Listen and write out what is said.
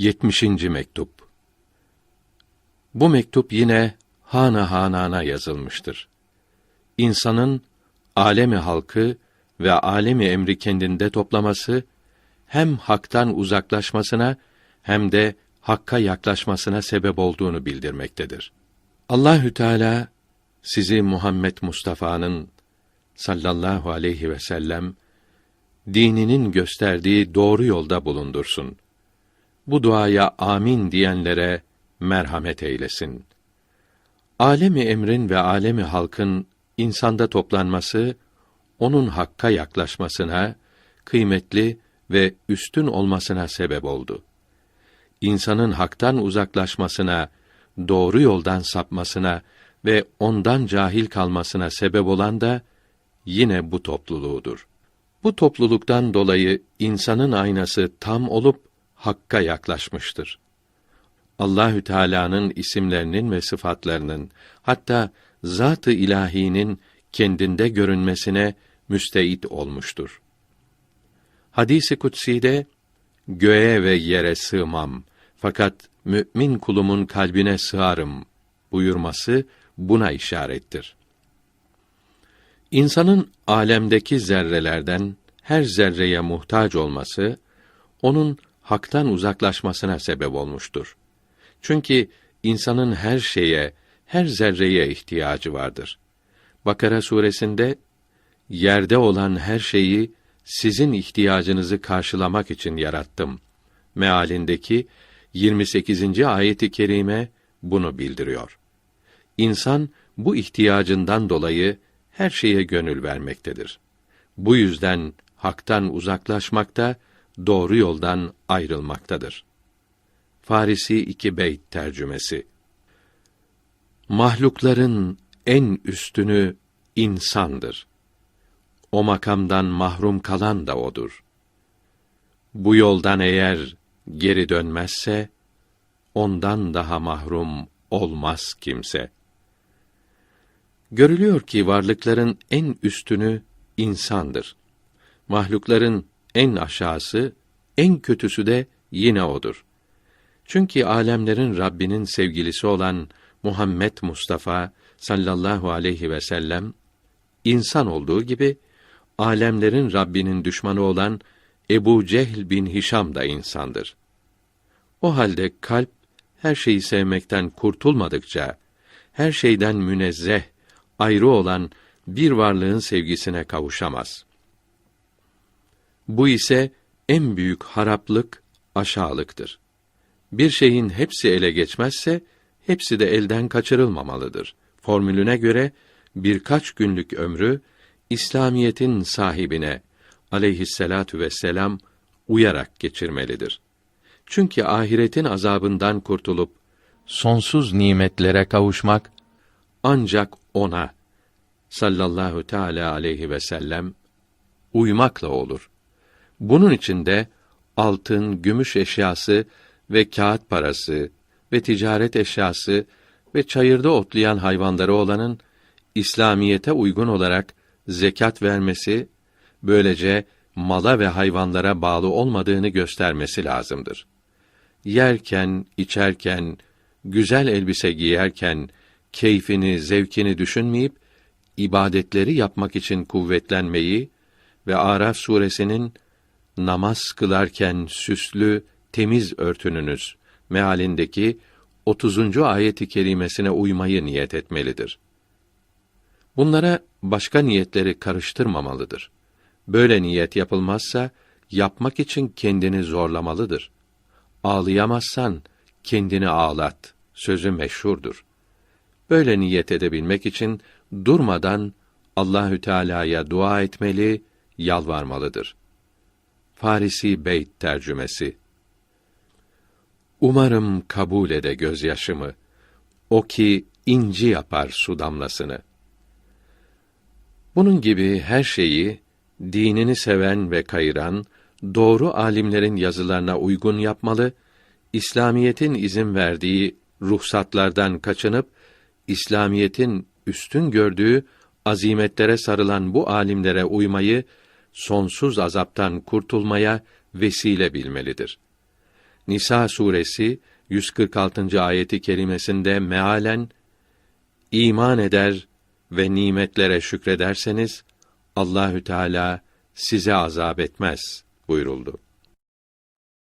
70. mektup. Bu mektup yine hana hanana yazılmıştır. İnsanın alemi halkı ve alemi emri kendinde toplaması hem haktan uzaklaşmasına hem de hakka yaklaşmasına sebep olduğunu bildirmektedir. Allahü Teala sizi Muhammed Mustafa'nın sallallahu aleyhi ve sellem dininin gösterdiği doğru yolda bulundursun. Bu duaya amin diyenlere merhamet eylesin. Alemi emrin ve alemi halkın insanda toplanması onun hakka yaklaşmasına, kıymetli ve üstün olmasına sebep oldu. İnsanın haktan uzaklaşmasına, doğru yoldan sapmasına ve ondan cahil kalmasına sebep olan da yine bu topluluğudur. Bu topluluktan dolayı insanın aynası tam olup hakka yaklaşmıştır. Allahü Teala'nın isimlerinin ve sıfatlarının hatta zat-ı ilahinin kendinde görünmesine müsteit olmuştur. Hadisi kutsi'de göğe ve yere sığmam fakat mümin kulumun kalbine sığarım buyurması buna işarettir. İnsanın alemdeki zerrelerden her zerreye muhtaç olması onun haktan uzaklaşmasına sebep olmuştur. Çünkü insanın her şeye, her zerreye ihtiyacı vardır. Bakara suresinde yerde olan her şeyi sizin ihtiyacınızı karşılamak için yarattım. Mealindeki 28. ayeti kerime bunu bildiriyor. İnsan bu ihtiyacından dolayı her şeye gönül vermektedir. Bu yüzden haktan uzaklaşmakta, doğru yoldan ayrılmaktadır. Farisi 2 beyt tercümesi. Mahlukların en üstünü insandır. O makamdan mahrum kalan da odur. Bu yoldan eğer geri dönmezse ondan daha mahrum olmaz kimse. Görülüyor ki varlıkların en üstünü insandır. Mahlukların en aşağısı, en kötüsü de yine odur. Çünkü alemlerin Rabbinin sevgilisi olan Muhammed Mustafa sallallahu aleyhi ve sellem insan olduğu gibi alemlerin Rabbinin düşmanı olan Ebu Cehl bin Hişam da insandır. O halde kalp her şeyi sevmekten kurtulmadıkça her şeyden münezzeh, ayrı olan bir varlığın sevgisine kavuşamaz. Bu ise en büyük haraplık, aşağılıktır. Bir şeyin hepsi ele geçmezse hepsi de elden kaçırılmamalıdır. Formülüne göre birkaç günlük ömrü İslamiyetin sahibine aleyhisselatu vesselam uyarak geçirmelidir. Çünkü ahiretin azabından kurtulup sonsuz nimetlere kavuşmak ancak ona sallallahu teala aleyhi ve sellem uymakla olur. Bunun için de altın, gümüş eşyası ve kağıt parası ve ticaret eşyası ve çayırda otlayan hayvanları olanın İslamiyete uygun olarak zekat vermesi, böylece mala ve hayvanlara bağlı olmadığını göstermesi lazımdır. Yerken, içerken, güzel elbise giyerken, keyfini, zevkini düşünmeyip, ibadetleri yapmak için kuvvetlenmeyi ve Araf suresinin namaz kılarken süslü, temiz örtününüz mealindeki 30. ayet-i kerimesine uymayı niyet etmelidir. Bunlara başka niyetleri karıştırmamalıdır. Böyle niyet yapılmazsa yapmak için kendini zorlamalıdır. Ağlayamazsan kendini ağlat. Sözü meşhurdur. Böyle niyet edebilmek için durmadan Allahü Teala'ya dua etmeli, yalvarmalıdır. Farisi Beyt tercümesi Umarım kabul ede gözyaşımı. O ki inci yapar su damlasını. Bunun gibi her şeyi dinini seven ve kayıran doğru alimlerin yazılarına uygun yapmalı, İslamiyetin izin verdiği ruhsatlardan kaçınıp İslamiyetin üstün gördüğü azimetlere sarılan bu alimlere uymayı sonsuz azaptan kurtulmaya vesile bilmelidir. Nisa suresi 146. ayeti kerimesinde mealen iman eder ve nimetlere şükrederseniz Allahü Teala size azap etmez buyuruldu.